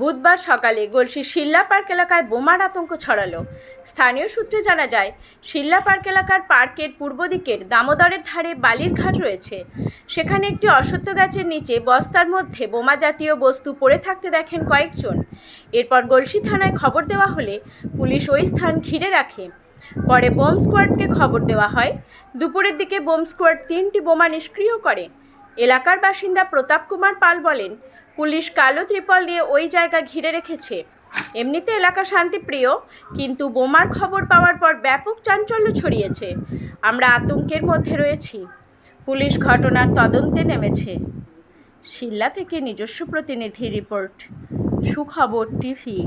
বুধবার সকালে গলসি শিল্লা পার্ক এলাকায় বোমার আতঙ্ক ছড়ালো। স্থানীয় সূত্রে জানা যায়, শিল্লা পার্ক এলাকার পার্কের পূর্ব দিকের দামোদরের ধারে বালির ঘাট রয়েছে। সেখানে একটি অশ্বত্থ গাছের নিচে বস্তার মধ্যে বোমা জাতীয় বস্তু পড়ে থাকতে দেখেন কয়েকজন। এরপর গলসি থানায় খবর দেওয়া হলে পুলিশ ওই স্থান ঘিরে রাখে। পরে বোম স্কোয়াডকে খবর দেওয়া হয়। দুপুরের দিকে বোম স্কোয়াড তিনটি বোমা নিষ্ক্রিয় করে। এলাকার বাসিন্দা প্রতাপ কুমার পাল বলেন পুলিশ কালো ত্রিপল দিয়ে ওই জায়গা ঘিরে রেখেছে। এমনিতে এলাকা শান্তিপ্রিয় কিন্তু বোমার খবর পাওয়ার পর ব্যাপক চাঞ্চল্য ছড়িয়েছে। আমরা আতঙ্কের মধ্যে রয়েছি। পুলিশ ঘটনার তদন্তে নেমেছে। শিল্লা থেকে নিজস্ব প্রতিনিধি রিপোর্ট, সুখবর টিভি।